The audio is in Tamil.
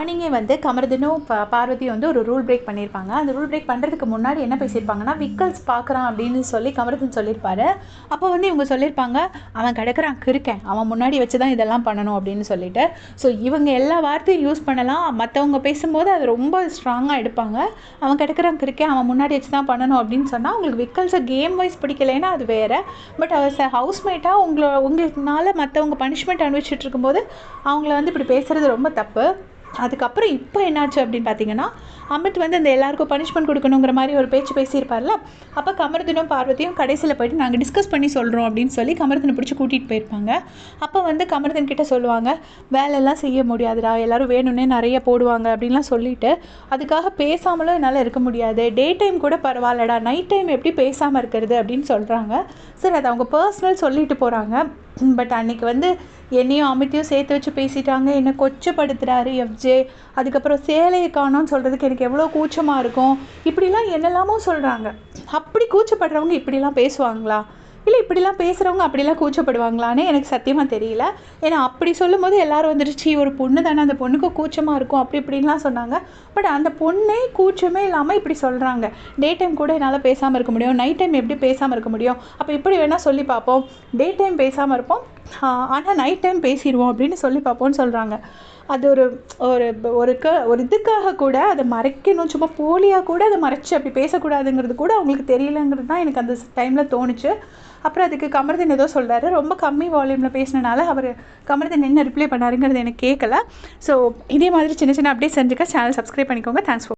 மார்னிங்கே வந்து கமர்தினும் ப பார்வதியும் வந்து ஒரு ரூல் பிரேக் பண்ணியிருப்பாங்க அந்த ரூல் பிரேக் பண்ணுறதுக்கு முன்னாடி என்ன பேசியிருப்பாங்கன்னா விக்கல்ஸ் பார்க்குறான் அப்படின்னு சொல்லி கமர்தன் சொல்லியிருப்பாரு. அப்போ வந்து இவங்க சொல்லியிருப்பாங்க அவன் கிடக்கிறான் கிருக்கேன் அவன் முன்னாடி வச்சு தான் இதெல்லாம் பண்ணணும் அப்படின்னு சொல்லிட்டு. ஸோ இவங்க எல்லா வார்த்தையும் யூஸ் பண்ணலாம். மற்றவங்க பேசும்போது அது ரொம்ப ஸ்ட்ராங்காக எடுப்பாங்க. அவன் கிடக்கிறான் கிருக்கேன் அவன் முன்னாடி வச்சு தான் பண்ணணும் அப்படின்னு சொன்னால் உங்களுக்கு விக்கல்ஸை கேம் வைஸ் பிடிக்கலைன்னா அது வேறு. பட் அவர் ஹவுஸ்மேட்டாக உங்களை உங்களுக்குனால மற்றவங்க பனிஷ்மெண்ட் அனுபவிச்சுட்டு இருக்கும்போது அவங்கள வந்து இப்படி பேசுகிறது ரொம்ப தப்பு. அதுக்கப்புறம் இப்போ என்னாச்சு அப்படின்னு பார்த்தீங்கன்னா அமித் வந்து அந்த எல்லாருக்கும் பனிஷ்மெண்ட் கொடுக்கணுங்கிற மாதிரி ஒரு பேச்சு பேசியிருப்பார்ல? அப்போ கமர்தனும் பார்வதியும் கடைசியில் போயிட்டு நாங்கள் டிஸ்கஸ் பண்ணி சொல்கிறோம் அப்படின்னு சொல்லி கமர்தனை பிடிச்சி கூட்டிகிட்டு போயிருப்பாங்க. அப்போ வந்து கமர்தன் கிட்ட சொல்லுவாங்க வேலையெல்லாம் செய்ய முடியாதுடா எல்லோரும் வேணும்னே நிறைய போடுவாங்க அப்படின்லாம் சொல்லிட்டு அதுக்காக பேசாமலும் என்னால் இருக்க முடியாது. டே டைம் கூட பரவாயில்லடா நைட் டைம் எப்படி பேசாமல் இருக்கிறது அப்படின்னு சொல்கிறாங்க சரி அது அவங்க பர்சனல் சொல்லிட்டு போகிறாங்க பட் அன்னைக்கு வந்து என்னையும் அமித்தையும் சேர்த்து வச்சு பேசிட்டாங்க. என்னை கொச்சப்படுத்துகிறாரு எஃப்ஜே அதுக்கப்புறம் சேலையை காணோன்னு சொல்கிறதுக்கு எனக்கு எவ்வளோ கூச்சமாக இருக்கும். இப்படிலாம் என்னெல்லாமோ சொல்கிறாங்க அப்படி கூச்சப்படுறவங்க இப்படிலாம் பேசுவாங்களா? இல்லை இப்படிலாம் பேசுகிறவங்க அப்படிலாம் கூச்சப்படுவாங்களான்னு எனக்கு சத்தியமாக தெரியல. ஏன்னா அப்படி சொல்லும் போது எல்லோரும் வந்துருச்சு ஒரு பொண்ணு தானே அந்த பொண்ணுக்கு கூச்சமாக இருக்கும். அப்படி இப்படின்லாம் சொன்னாங்க. பட் அந்த பொண்ணே கூச்சமே இல்லாமல் இப்படி சொல்கிறாங்க டே டைம் கூட என்னால் பேசாமல் இருக்க முடியும். நைட் டைம் எப்படி பேசாமல் இருக்க முடியும்? அப்போ இப்படி வேணால் சொல்லி பார்ப்போம். டே டைம் பேசாமல் இருப்போம். ஆனால் நைட் டைம் பேசிடுவோம் அப்படின்னு சொல்லி பார்ப்போம்னு சொல்கிறாங்க அது ஒரு ஒரு ஒரு க ஒரு இதுக்காக கூட அதை மறைக்கணும். சும்மா போலியாக கூட அதை மறைச்சி அப்படி பேசக்கூடாதுங்கிறது கூட அவங்களுக்கு தெரியலங்கிறது தான் எனக்கு அந்த டைமில் தோணுச்சு. அப்புறம் அதுக்கு கமர்தன் ஏதோ சொல்கிறாரு ரொம்ப கம்மி வால்யூமில் பேசினனால அவர் கமர்தன் என்ன ரிப்ளை பண்ணாருங்கிறது எனக்கு கேட்கல ஸோ இதே மாதிரி சின்ன சின்ன அப்டேட் செஞ்சுக்க சேனல் சப்ஸ்கிரைப் பண்ணிக்கோங்க. Thanks for